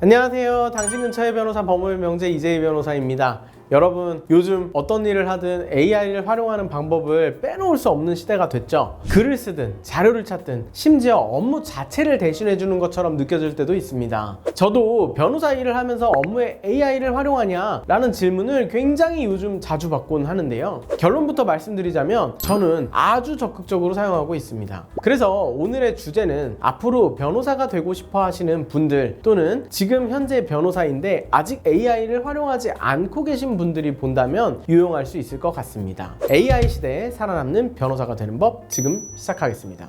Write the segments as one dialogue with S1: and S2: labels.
S1: 안녕하세요. 당신 근처의 변호사 법무의 명제 이재희 변호사입니다. 여러분, 요즘 어떤 일을 하든 AI를 활용하는 방법을 빼놓을 수 없는 시대가 됐죠. 글을 쓰든 자료를 찾든 심지어 업무 자체를 대신해 주는 것처럼 느껴질 때도 있습니다. 저도 변호사 일을 하면서 업무에 AI를 활용하냐? 라는 질문을 굉장히 요즘 자주 받곤 하는데요. 결론부터 말씀드리자면 저는 아주 적극적으로 사용하고 있습니다. 그래서 오늘의 주제는 앞으로 변호사가 되고 싶어 하시는 분들 또는 지금 현재 변호사인데 아직 AI를 활용하지 않고 계신 분들 이 본다면 유용할 수 있을 것 같습니다. AI 시대에 살아남는 변호사가 되는 법 지금 시작하겠습니다.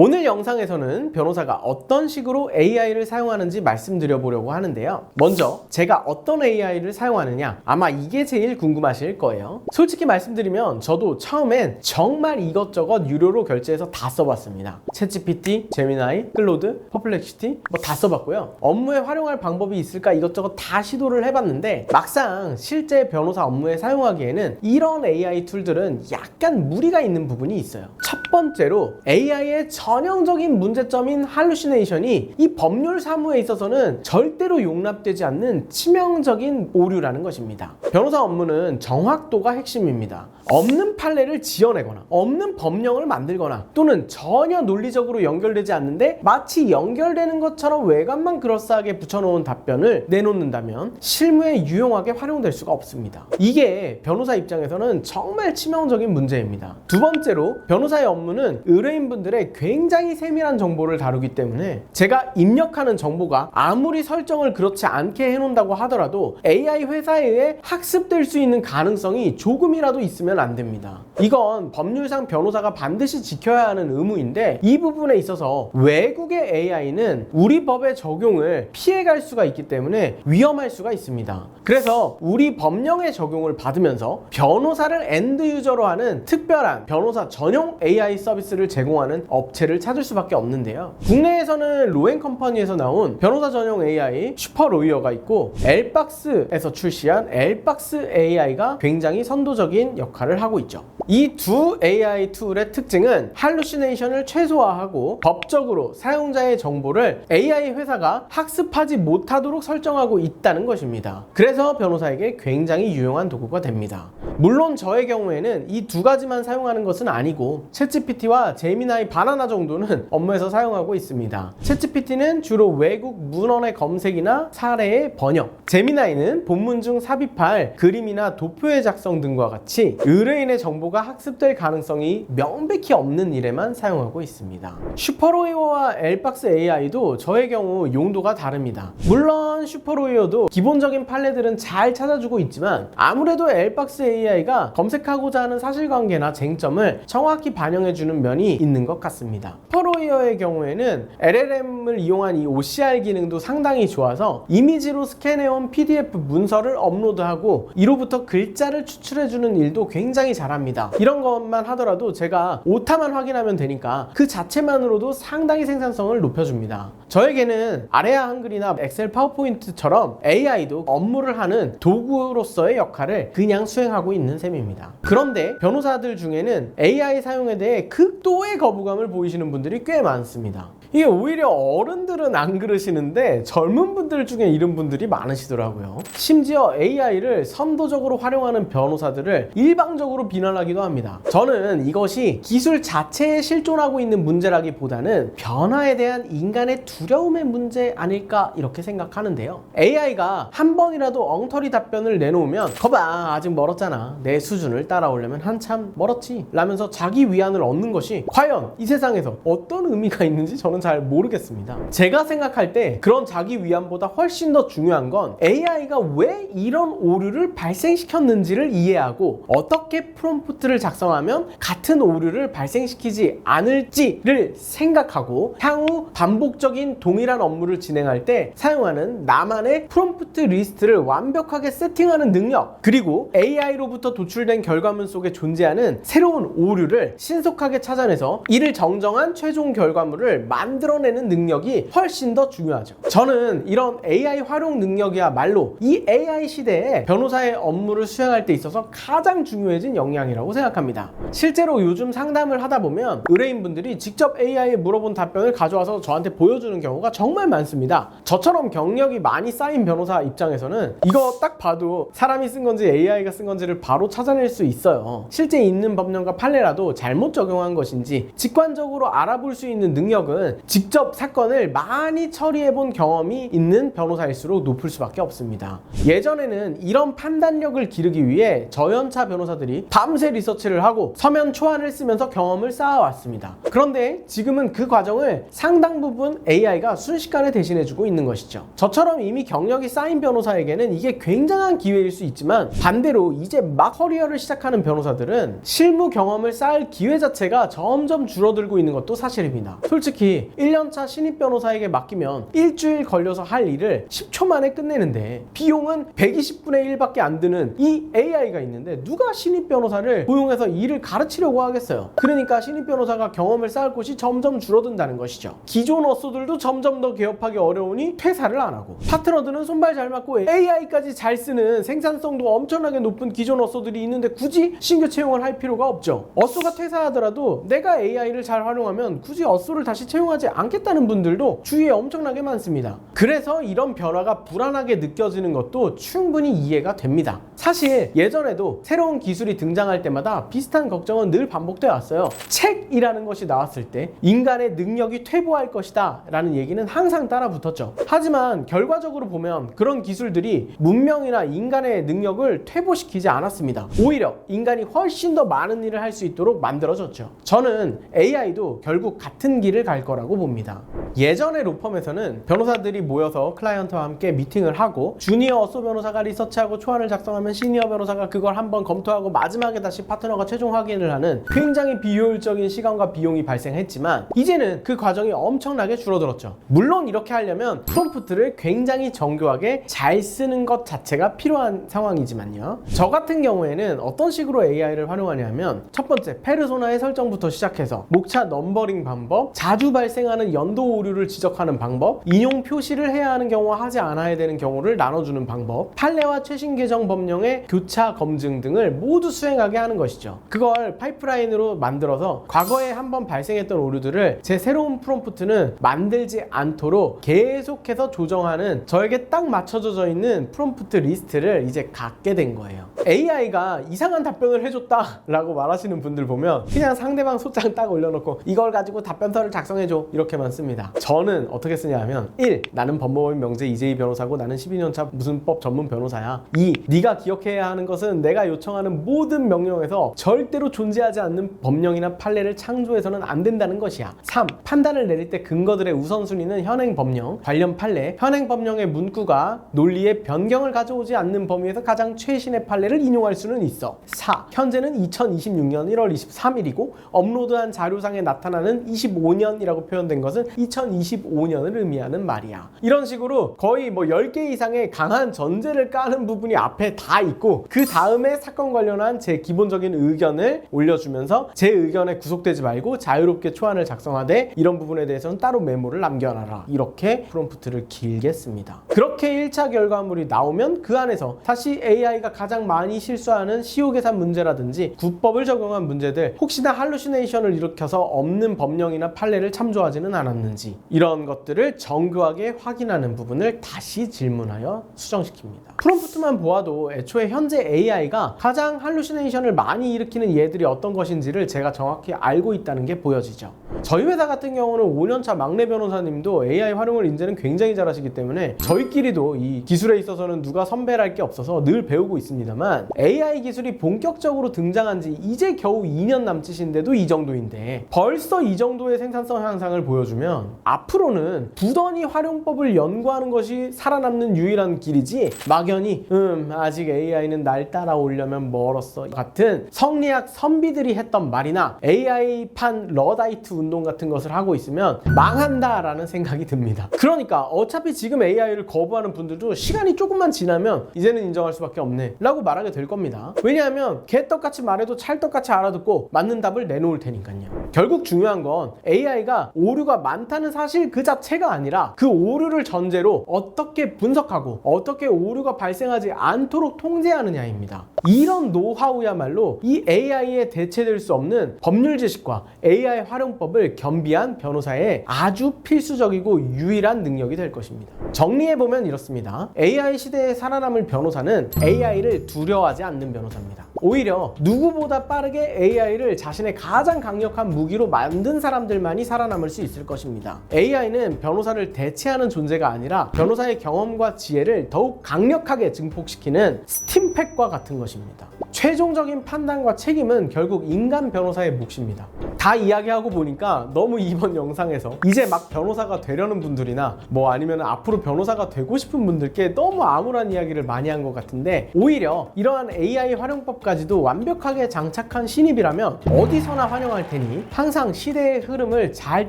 S1: 오늘 영상에서는 변호사가 어떤 식으로 AI를 사용하는지 말씀드려 보려고 하는데요. 먼저 제가 어떤 AI를 사용하느냐 아마 이게 제일 궁금하실 거예요. 솔직히 말씀드리면 저도 처음엔 정말 이것저것 유료로 결제해서 다 써봤습니다. 챗GPT, 제미나이, 클로드, 퍼플렉시티 뭐 다 써봤고요. 업무에 활용할 방법이 있을까 이것저것 다 시도를 해봤는데 막상 실제 변호사 업무에 사용하기에는 이런 AI 툴들은 약간 무리가 있는 부분이 있어요. 첫 번째로 AI의 전 형적인 문제점인 할루시네이션이 이 법률 사무에 있어서는 절대로 용납되지 않는 치명적인 오류라는 것입니다. 변호사 업무는 정확도가 핵심입니다. 없는 판례를 지어내거나 없는 법령을 만들거나 또는 전혀 논리적으로 연결되지 않는데 마치 연결되는 것처럼 외관만 그럴싸하게 붙여놓은 답변을 내놓는다면 실무에 유용하게 활용될 수가 없습니다. 이게 변호사 입장에서는 정말 치명적인 문제입니다. 두 번째로 변호사의 업무는 의뢰인분들의 굉장히 세밀한 정보를 다루기 때문에 제가 입력하는 정보가 아무리 설정을 그렇지 않게 해놓는다고 하더라도 AI 회사에 의해 학습될 수 있는 가능성이 조금이라도 있으면 안 됩니다. 이건 법률상 변호사가 반드시 지켜야 하는 의무인데 이 부분에 있어서 외국의 AI는 우리 법의 적용을 피해갈 수가 있기 때문에 위험할 수가 있습니다. 그래서 우리 법령의 적용을 받으면서 변호사를 엔드 유저로 하는 특별한 변호사 전용 AI 서비스를 제공하는 업체를 찾을 수밖에 없는데요. 국내에서는 로엔 컴퍼니에서 나온 변호사 전용 AI 슈퍼 로이어가 있고 엘박스에서 출시한 엘박스 AI가 굉장히 선도적인 역할을 하고 있죠. 이 두 AI 툴의 특징은 할루시네이션을 최소화하고 법적으로 사용자의 정보를 AI 회사가 학습하지 못하도록 설정하고 있다는 것입니다. 그래서 변호사에게 굉장히 유용한 도구가 됩니다. 물론 저의 경우에는 이 두 가지만 사용하는 것은 아니고 챗GPT와 제미나이 바나나 정도는 업무에서 사용하고 있습니다. 챗GPT는 주로 외국 문헌의 검색이나 사례의 번역, 제미나이는 본문 중 삽입할 그림이나 도표의 작성 등과 같이 의뢰인의 정보가 학습될 가능성이 명백히 없는 일에만 사용하고 있습니다. 슈퍼로이어와 엘박스 AI도 저의 경우 용도가 다릅니다. 물론 슈퍼로이어도 기본적인 판례들은 잘 찾아주고 있지만 아무래도 엘박스 AI가 검색하고자 하는 사실관계나 쟁점을 정확히 반영해주는 면이 있는 것 같습니다. 슈퍼로이어의 경우에는 LLM을 이용한 이 OCR 기능도 상당히 좋아서 이미지로 스캔해온 PDF 문서를 업로드하고 이로부터 글자를 추출해주는 일도 굉장히 잘합니다. 이런 것만 하더라도 제가 오타만 확인하면 되니까 그 자체만으로도 상당히 생산성을 높여줍니다. 저에게는 아레아 한글이나 엑셀 파워포인트처럼 AI도 업무를 하는 도구로서의 역할을 그냥 수행하고 있는 셈입니다. 그런데 변호사들 중에는 AI 사용에 대해 극도의 거부감을 보이 시는 분들이 꽤 많습니다. 이게 오히려 어른들은 안 그러시는데 젊은 분들 중에 이런 분들이 많으시더라고요. 심지어 AI를 선도적으로 활용하는 변호사들을 일방적으로 비난하기도 합니다. 저는 이것이 기술 자체에 실존하고 있는 문제라기보다는 변화에 대한 인간의 두려움의 문제 아닐까 이렇게 생각하는데요. AI가 한 번이라도 엉터리 답변을 내놓으면 거봐 아직 멀었잖아 내 수준을 따라오려면 한참 멀었지 라면서 자기 위안을 얻는 것이 과연 이 세상에서 어떤 의미가 있는지 저는 잘 모르겠습니다. 제가 생각할 때 그런 자기 위안보다 훨씬 더 중요한 건 AI가 왜 이런 오류를 발생시켰는지를 이해하고 어떻게 프롬프트를 작성하면 같은 오류를 발생시키지 않을지를 생각하고 향후 반복적인 동일한 업무를 진행할 때 사용하는 나만의 프롬프트 리스트를 완벽하게 세팅하는 능력 그리고 AI로부터 도출된 결과물 속에 존재하는 새로운 오류를 신속하게 찾아내서 이를 정정한 최종 결과물을 만 만들어내는 능력이 훨씬 더 중요하죠. 저는 이런 AI 활용 능력이야말로 이 AI 시대에 변호사의 업무를 수행할 때 있어서 가장 중요해진 역량이라고 생각합니다. 실제로 요즘 상담을 하다 보면 의뢰인분들이 직접 AI에 물어본 답변을 가져와서 저한테 보여주는 경우가 정말 많습니다. 저처럼 경력이 많이 쌓인 변호사 입장에서는 이거 딱 봐도 사람이 쓴 건지 AI가 쓴 건지를 바로 찾아낼 수 있어요. 실제 있는 법령과 판례라도 잘못 적용한 것인지 직관적으로 알아볼 수 있는 능력은 직접 사건을 많이 처리해 본 경험이 있는 변호사일수록 높을 수밖에 없습니다. 예전에는 이런 판단력을 기르기 위해 저연차 변호사들이 밤새 리서치를 하고 서면 초안을 쓰면서 경험을 쌓아왔습니다. 그런데 지금은 그 과정을 상당 부분 AI가 순식간에 대신해주고 있는 것이죠. 저처럼 이미 경력이 쌓인 변호사에게는 이게 굉장한 기회일 수 있지만 반대로 이제 막 커리어를 시작하는 변호사들은 실무 경험을 쌓을 기회 자체가 점점 줄어들고 있는 것도 사실입니다. 솔직히 1년차 신입 변호사에게 맡기면 일주일 걸려서 할 일을 10초 만에 끝내는데 비용은 120분의 1밖에 안 드는 이 AI가 있는데 누가 신입 변호사를 고용해서 일을 가르치려고 하겠어요. 그러니까 신입 변호사가 경험을 쌓을 곳이 점점 줄어든다는 것이죠. 기존 어쏘들도 점점 더 개업하기 어려우니 퇴사를 안 하고 파트너들은 손발 잘 맞고 AI까지 잘 쓰는 생산성도 엄청나게 높은 기존 어쏘들이 있는데 굳이 신규 채용을 할 필요가 없죠. 어쏘가 퇴사하더라도 내가 AI를 잘 활용하면 굳이 어쏘를 다시 채용하지 않겠다는 분들도 주위에 엄청나게 많습니다. 그래서 이런 변화가 불안하게 느껴지는 것도 충분히 이해가 됩니다. 사실 예전에도 새로운 기술이 등장할 때마다 비슷한 걱정은 늘 반복되어 왔어요. 책이라는 것이 나왔을 때 인간의 능력이 퇴보할 것이다 라는 얘기는 항상 따라 붙었죠. 하지만 결과적으로 보면 그런 기술들이 문명이나 인간의 능력을 퇴보시키지 않았습니다. 오히려 인간이 훨씬 더 많은 일을 할 수 있도록 만들어졌죠. 저는 AI도 결국 같은 길을 갈 거라고 봅니다. 예전에 로펌에서는 변호사들이 모여서 클라이언트와 함께 미팅을 하고 주니어 어소 변호사가 리서치하고 초안을 작성하면 시니어 변호사가 그걸 한번 검토하고 마지막에 다시 파트너가 최종 확인을 하는 굉장히 비효율적인 시간과 비용이 발생했지만 이제는 그 과정이 엄청나게 줄어들었죠. 물론 이렇게 하려면 프롬프트를 굉장히 정교하게 잘 쓰는 것 자체가 필요한 상황이지만요. 저 같은 경우에는 어떤 식으로 AI를 활용하냐면 첫 번째 페르소나의 설정부터 시작해서 목차 넘버링 방법, 자주 발생하는 연도 오류를 지적하는 방법, 인용 표시를 해야 하는 경우와 하지 않아야 되는 경우를 나눠주는 방법, 판례와 최신 개정 법령의 교차 검증 등을 모두 수행하게 하는 것이죠. 그걸 파이프라인으로 만들어서 과거에 한번 발생했던 오류들을 제 새로운 프롬프트는 만들지 않도록 계속해서 조정하는 저에게 딱 맞춰져 있는 프롬프트 리스트를 이제 갖게 된 거예요. AI가 이상한 답변을 해줬다라고 말하시는 분들 보면 그냥 상대방 소장 딱 올려놓고 이걸 가지고 답변서를 작성해줘 이렇게만 씁니다. 저는 어떻게 쓰냐면 1. 나는 법무법인 명제 이재희 변호사고 나는 12년차 무슨 법 전문 변호사야. 2. 네가 기억해야 하는 것은 내가 요청하는 모든 명령에서 절대로 존재하지 않는 법령이나 판례를 창조해서는 안 된다는 것이야. 3. 판단을 내릴 때 근거들의 우선순위는 현행 법령, 관련 판례, 현행 법령의 문구가 논리의 변경을 가져오지 않는 범위에서 가장 최신의 판례를 인용할 수는 있어. 4. 현재는 2026년 1월 23일이고 업로드한 자료상에 나타나는 25년이라고 표현된 것은 2025년을 의미하는 말이야. 이런 식으로 거의 뭐 10개 이상의 강한 전제를 까는 부분이 앞에 다 있고 그 다음에 사건 관련한 제 기본적인 의견을 올려주면서 제 의견에 구속되지 말고 자유롭게 초안을 작성하되 이런 부분에 대해서는 따로 메모를 남겨놔라. 이렇게 프롬프트를 길게 씁니다. 그렇게 1차 결과물이 나오면 그 안에서 다시 AI가 가장 많이 실수하는 시효 계산 문제라든지 국법을 적용한 문제들 혹시나 할루시네이션을 일으켜서 없는 법령이나 판례를 참조하지는 않았는지 이런 것들을 정교하게 확인하는 부분을 다시 질문하여 수정시킵니다. 프롬프트만 보아도 애초에 현재 AI가 가장 할루시네이션을 많이 일으키는 예들이 어떤 것인지를 제가 정확히 알고 있다는 게 보여지죠. 저희 회사 같은 경우는 5년차 막내 변호사님도 AI 활용을 이제는 굉장히 잘하시기 때문에 저희끼리도 이 기술에 있어서는 누가 선배랄 게 없어서 늘 배우고 있습니다만 AI 기술이 본격적으로 등장한 지 이제 겨우 2년 남짓인데도 이 정도인데 벌써 이 정도의 생산성 향상을 보여주면 앞으로는 부단히 활용법을 연구하는 것이 살아남는 유일한 길이지 막연히 음 아직 AI는 날 따라오려면 멀었어. 같은 성리학 선비들이 했던 말이나 AI판 러다이트 운동 같은 것을 하고 있으면 망한다라는 생각이 듭니다. 그러니까 어차피 지금 AI를 거부하는 분들도 시간이 조금만 지나면 이제는 인정할 수밖에 없네 라고 말하게 될 겁니다. 왜냐하면 개떡같이 말해도 찰떡같이 알아듣고 맞는 답을 내놓을 테니까요. 결국 중요한 건 AI가 오류가 많다는 사실 그 자체가 아니라 그 오류를 전제로 어떻게 분석하고 어떻게 오류가 발생하지 않도록 통제하느냐입니다. 이런 노하우야말로 이 AI에 대체될 수 없는 법률 지식과 AI 활용법을 겸비한 변호사의 아주 필수적이고 유일한 능력이 될 것입니다. 정리해보면 이렇습니다. AI 시대에 살아남을 변호사는 AI를 두려워하지 않는 변호사입니다. 오히려 누구보다 빠르게 AI를 자신의 가장 강력한 무기로 만든 사람들만이 살아남을 수 있을 것입니다. AI는 변호사를 대체하는 존재가 아니라 변호사의 경험과 지혜를 더욱 강력하게 증폭시키는 스팀팩과 같은 것입니다. 최종적인 판단과 책임은 결국 인간 변호사의 몫입니다. 다 이야기하고 보니까 너무 이번 영상에서 이제 막 변호사가 되려는 분들이나 뭐 아니면 앞으로 변호사가 되고 싶은 분들께 너무 암울한 이야기를 많이 한 것 같은데 오히려 이러한 AI 활용법까지도 완벽하게 장착한 신입이라면 어디서나 환영할 테니 항상 시대의 흐름을 잘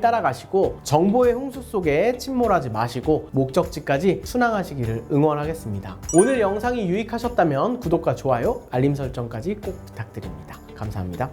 S1: 따라가시고 정보의 홍수 속에 침몰하지 마시고 목적지까지 순항하시기를 응원하겠습니다. 오늘 영상이 유익하셨다면 구독과 좋아요, 알림 설정까지 꼭 부탁드립니다. 감사합니다.